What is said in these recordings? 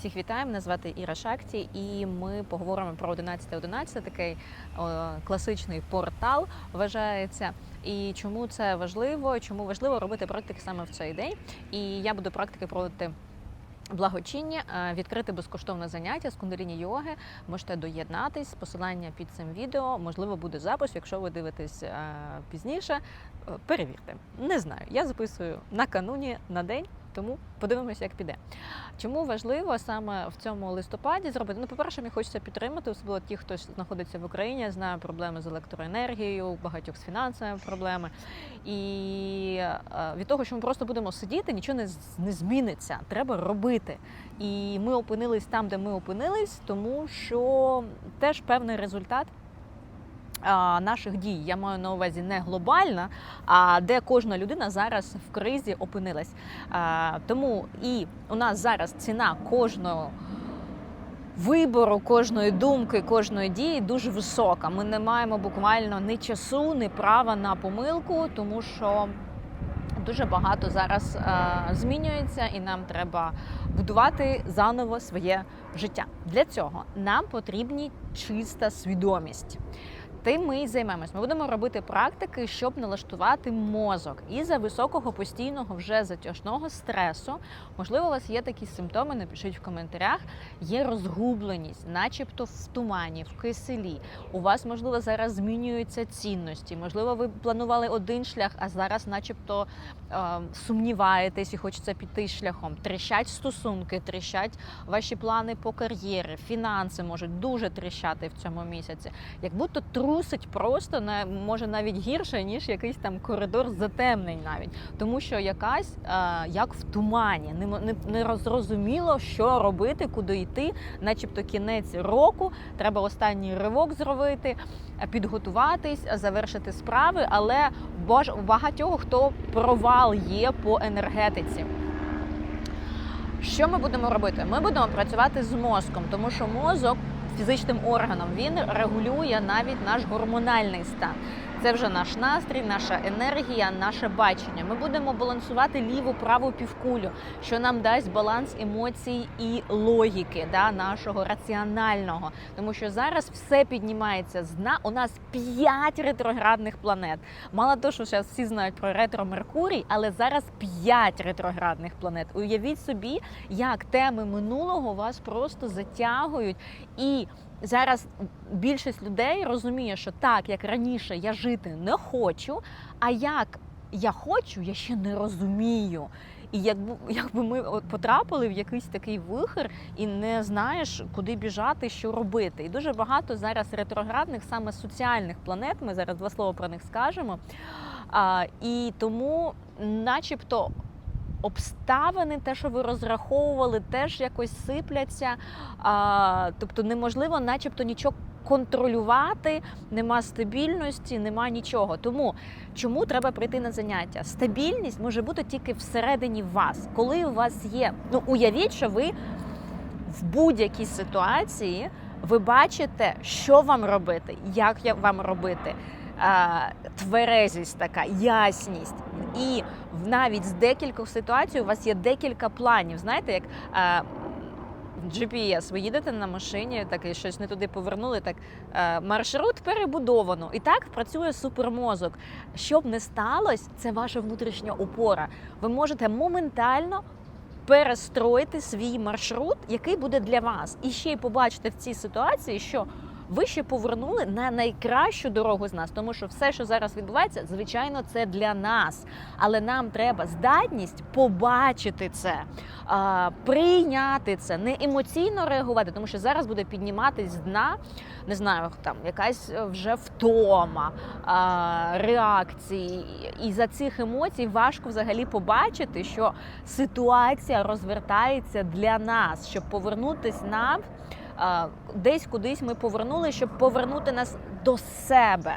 Всіх вітаю, мене звати Іра Шакті, і ми поговоримо про 11.11, такий о, класичний портал вважається. І чому це важливо? Чому важливо робити практики саме в цей день? І я буду практики проводити. Благочинні е, відкрити безкоштовне заняття з кундаліні йоги. Можете доєднатись. Посилання під цим відео. Можливо, буде запис. Якщо ви дивитесь е, пізніше, е, перевірте. Не знаю. Я записую накануні на день. Тому подивимося, як піде. Чому важливо саме в цьому листопаді зробити? Ну, по-перше, мені хочеться підтримати, особливо ті, хто знаходиться в Україні, я знаю проблеми з електроенергією, багатьох з фінансами проблеми. І е, від того, що ми просто будемо сидіти, нічого не, не зміниться. Треба робити. І ми опинились там, де ми опинились, тому що теж певний результат наших дій. Я маю на увазі не глобальна, а де кожна людина зараз в кризі опинилась. Тому і у нас зараз ціна кожного. Вибору кожної думки, кожної дії дуже висока. Ми не маємо буквально ні часу, ні права на помилку, тому що дуже багато зараз е, змінюється, і нам треба будувати заново своє життя. Для цього нам потрібні чиста свідомість. Тим ми і займемось. Ми будемо робити практики, щоб налаштувати мозок. І за високого постійного вже затяжного стресу, можливо, у вас є такі симптоми, напишіть в коментарях. Є розгубленість, начебто в тумані, в киселі. У вас, можливо, зараз змінюються цінності. Можливо, ви планували один шлях, а зараз, начебто, е, сумніваєтесь і хочеться піти шляхом. Тріщать стосунки, тріщать ваші плани по кар'єрі, фінанси можуть дуже тріщати в цьому місяці. Як будто трусить просто на може навіть гірше, ніж якийсь там коридор затемнень, навіть тому, що якась е, як в тумані, не, не, не зрозуміло, що робити, куди йти, начебто кінець року, треба останній ривок зробити, е, підготуватись, завершити справи, але у багатьох хто провал є по енергетиці. Що ми будемо робити? Ми будемо працювати з мозком, тому що мозок фізичним органом він регулює навіть наш гормональний стан. Це вже наш настрій, наша енергія, наше бачення. Ми будемо балансувати ліву праву півкулю, що нам дасть баланс емоцій і логіки да, нашого раціонального. Тому що зараз все піднімається з дна. У нас 5 ретроградних планет. Мало того, що зараз всі знають про ретро Меркурій, але зараз 5 ретроградних планет. Уявіть собі, як теми минулого вас просто затягують і. Зараз більшість людей розуміє, що так, як раніше, я жити не хочу, а як я хочу, я ще не розумію. І якби, якби ми потрапили в якийсь такий вихор і не знаєш, куди біжати, що робити. І дуже багато зараз ретроградних, саме соціальних планет. Ми зараз два слова про них скажемо. А, і тому, начебто, обставини, те, що ви розраховували, теж якось сипляться. А, тобто неможливо, начебто, нічого контролювати, нема стабільності, нема нічого. Тому чому треба прийти на заняття? Стабільність може бути тільки всередині вас, коли у вас є. Ну уявіть, що ви в будь-якій ситуації ви бачите, що вам робити, як вам робити. Тверезість така, ясність. І навіть з декількох ситуацій у вас є декілька планів. Знаєте, як а, GPS, ви їдете на машині, так і щось не туди повернули. Так е, маршрут перебудовано. І так працює супермозок. Що б не сталося, це ваша внутрішня опора. Ви можете моментально перестроїти свій маршрут, який буде для вас. І ще й побачите в цій ситуації, що ви ще повернули на найкращу дорогу з нас, тому що все, що зараз відбувається, звичайно, це для нас. Але нам треба здатність побачити це, прийняти це, не емоційно реагувати, тому що зараз буде підніматись з дна, не знаю, там якась е, вже втома, реакції. І за цих емоцій важко взагалі побачити, що ситуація розвертається для нас, щоб повернутись нам. Десь кудись ми повернули, щоб повернути нас до себе.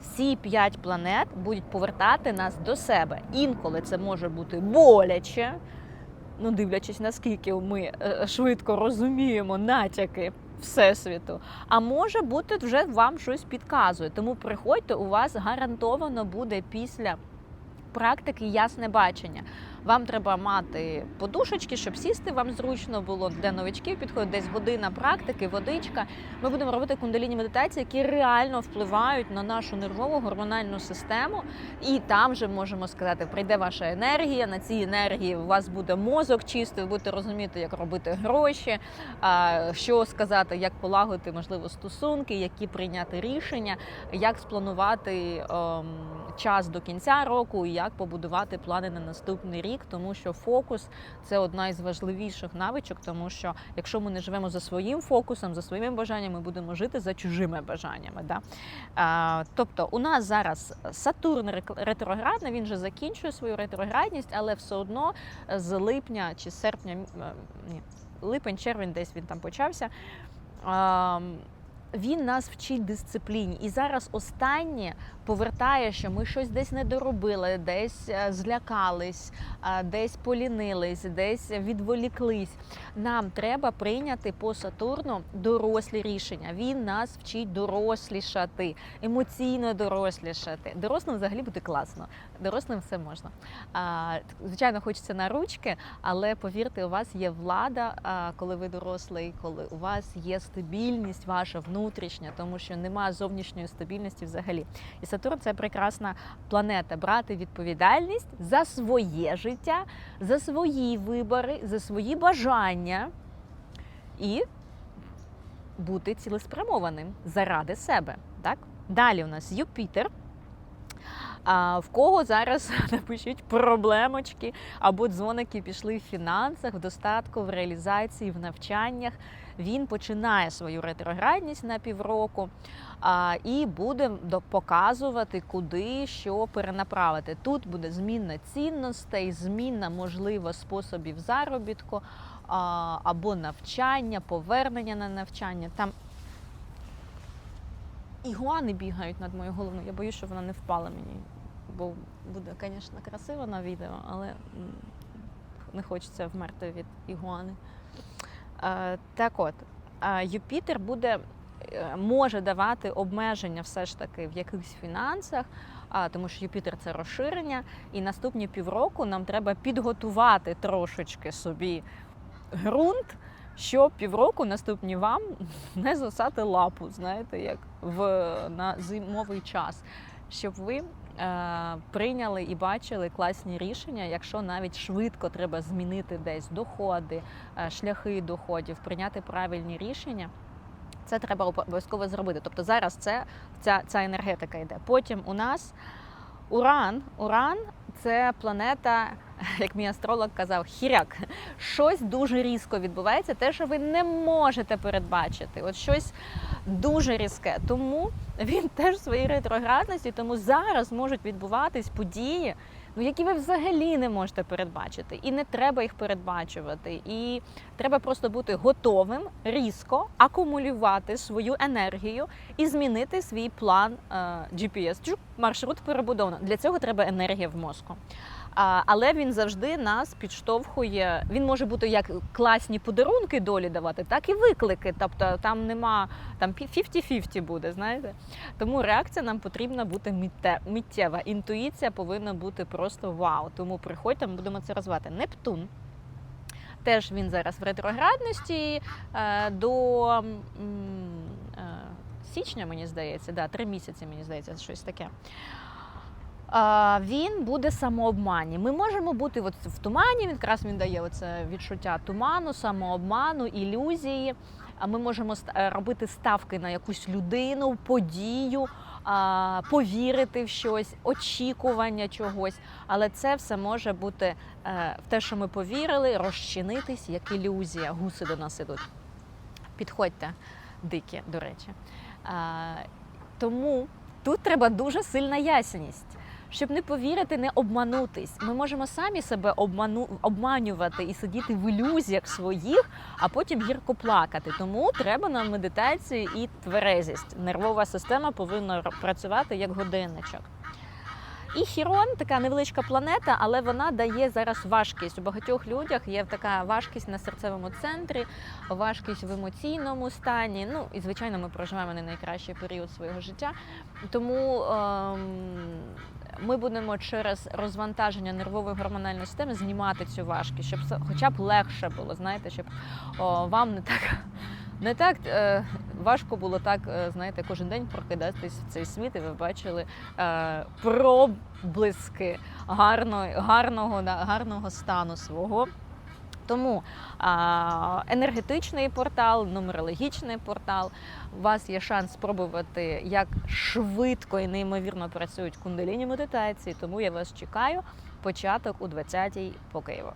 Всі п'ять планет будуть повертати нас до себе. Інколи це може бути боляче, ну дивлячись, наскільки ми е, швидко розуміємо натяки Всесвіту. А може бути, вже вам щось підказує. Тому приходьте, у вас гарантовано буде після практики ясне бачення. Вам треба мати подушечки, щоб сісти вам зручно було. Для новичків підходить десь година практики, водичка. Ми будемо робити кундаліні медитації, які реально впливають на нашу нервову гормональну систему. І там же можемо сказати, прийде ваша енергія. На цій енергії у вас буде мозок чистий, ви будете розуміти, як робити гроші, що сказати, як полагодити можливо стосунки, які прийняти рішення, як спланувати ем, час до кінця року, і як побудувати плани на наступний рік, тому що фокус це одна із важливіших навичок, тому що якщо ми не живемо за своїм фокусом, за своїми бажаннями, ми будемо жити за чужими бажаннями. Да? А, тобто, у нас зараз Сатурн ретроградний, він вже закінчує свою ретроградність, але все одно з липня чи серпня, ні, липень, червень, десь він там почався. А, він нас вчить дисципліні. І зараз останнє повертає, що ми щось десь не доробили, десь е, злякались, е, десь полінились, десь відволіклись. Нам треба прийняти по Сатурну дорослі рішення. Він нас вчить дорослішати, емоційно дорослішати. Дорослим взагалі буде класно. Дорослим все можна. Звичайно, хочеться на ручки, але повірте, у вас є влада, коли ви дорослий, коли у вас є стабільність ваша внутрішня, тому що немає зовнішньої стабільності взагалі. І Сатурн це прекрасна планета. Брати відповідальність за своє життя, за свої вибори, за свої бажання і бути цілеспрямованим заради себе. Так? Далі у нас Юпітер. А в кого зараз напишіть проблемочки або дзвоники пішли в фінансах, в достатку, в реалізації, в навчаннях. Він починає свою ретроградність на півроку а, і буде показувати, куди що перенаправити. Тут буде зміна цінностей, зміна можливо способів заробітку а, або навчання, повернення на навчання. Там ігуани бігають над моєю головою. Я боюсь, що вона не впала мені. Бо буде, звісно, красиво на відео, але не хочеться вмерти від ігуани. Е, Так от, е, Юпітер буде, е, може давати обмеження все ж таки в якихось фінансах, тому що Юпітер це розширення, і наступні півроку нам треба підготувати трошечки собі ґрунт, щоб півроку наступні вам не засати лапу, знаєте, як в, на зимовий час, щоб ви е, прийняли і бачили класні рішення, якщо навіть швидко треба змінити десь доходи, е, шляхи доходів, прийняти правильні рішення. Це треба обов'язково зробити. Тобто зараз це ця, ця енергетика йде. Потім у нас Уран. Уран це планета, як мій астролог казав, хіряк. Щось дуже різко відбувається, те, що ви не можете передбачити. От щось дуже різке. Тому він теж в своїй ретроградності, тому зараз можуть відбуватись події, ну які ви взагалі не можете передбачити. І не треба їх передбачувати. І треба просто бути готовим різко акумулювати свою енергію і змінити свій план е, GPS. Маршрут перебудовано. Для цього треба енергія в мозку. Але він завжди нас підштовхує. Він може бути як класні подарунки долі давати, так і виклики. Тобто там нема там 50-50 буде, знаєте. Тому реакція нам потрібна бути миттєва. Інтуїція повинна бути просто вау. Тому приходьте, ми будемо це розвивати. Нептун. Теж він зараз в ретроградності е, до е, січня, мені здається, да, три місяці, мені здається, щось таке. Він буде самообманні. Ми можемо бути от в тумані. Він якраз він дає оце відчуття туману, самообману, ілюзії. А ми можемо е, робити ставки на якусь людину, подію, повірити в щось, очікування чогось. Але це все може бути е, в те, що ми повірили, розчинитись як ілюзія. Гуси до нас ідуть. Підходьте, дикі, до речі. Тому тут треба дуже сильна ясність. Щоб не повірити, не обманутись. Ми можемо самі себе обману... обманювати і сидіти в ілюзіях своїх, а потім гірко плакати. Тому треба нам медитацію і тверезість. Нервова система повинна працювати як годинничок. І Хірон така невеличка планета, але вона дає зараз важкість. У багатьох людях є така важкість на серцевому центрі, важкість в емоційному стані. Ну і звичайно, ми проживаємо не найкращий період свого життя. Тому ем, ми будемо через розвантаження нервової гормональної системи знімати цю важкість, щоб хоча б легше було, знаєте, щоб о, вам не так. Не так е, важко було так, е, знаєте, кожен день прокидатись в цей світ, і ви бачили е, проблиски гарної, гарного, гарного стану свого. Тому а, енергетичний портал, нумерологічний портал. У вас є шанс спробувати, як швидко і неймовірно працюють кундаліні медитації. Тому я вас чекаю. Початок у 20-й по Києву.